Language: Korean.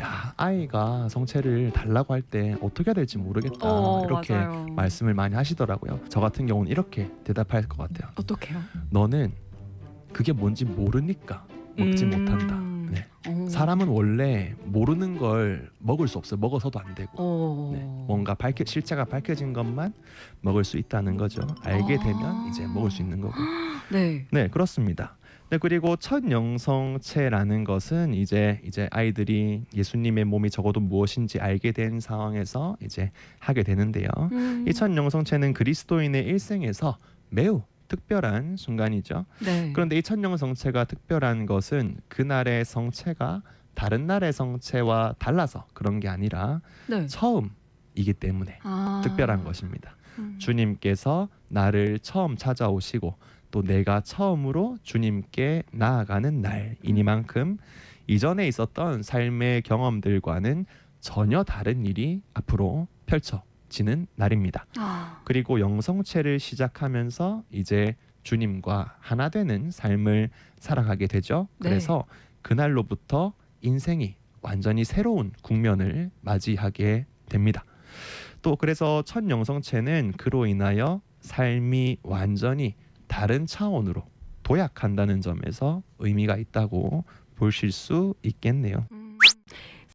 야 아이가 성체를 달라고 할 때 어떻게 해야 될지 모르겠다 어, 이렇게 맞아요. 말씀을 많이 하시더라고요. 저 같은 경우는 이렇게 대답할 것 같아요. 어떡해요? 너는 그게 뭔지 모르니까 먹지 음. 못한다. 네. 어. 사람은 원래 모르는 걸 먹을 수 없어요. 먹어서도 안 되고. 어. 네, 뭔가 밝혀 실체가 밝혀진 것만 먹을 수 있다는 거죠. 알게 아. 되면 이제 먹을 수 있는 거고. 네. 네, 그렇습니다. 네, 그리고 첫 영성체라는 것은 이제 이제 아이들이 예수님의 몸이 적어도 무엇인지 알게 된 상황에서 이제 하게 되는데요. 음. 이첫 영성체는 그리스도인의 일생에서 매우 특별한 순간이죠. 네. 그런데 이첫 영성체가 특별한 것은 그날의 성체가 다른 날의 성체와 달라서 그런 게 아니라 네. 처음이기 때문에 아. 특별한 것입니다. 음. 주님께서 나를 처음 찾아오시고 또 내가 처음으로 주님께 나아가는 날이니만큼 이전에 있었던 삶의 경험들과는 전혀 다른 일이 앞으로 펼쳐지는 날입니다. 아. 그리고 영성체를 시작하면서 이제 주님과 하나 되는 삶을 살아가게 되죠. 네. 그래서 그날로부터 인생이 완전히 새로운 국면을 맞이하게 됩니다. 또 그래서 첫 영성체는 그로 인하여 삶이 완전히 다른 차원으로 도약한다는 점에서 의미가 있다고 보실 수 있겠네요. 음.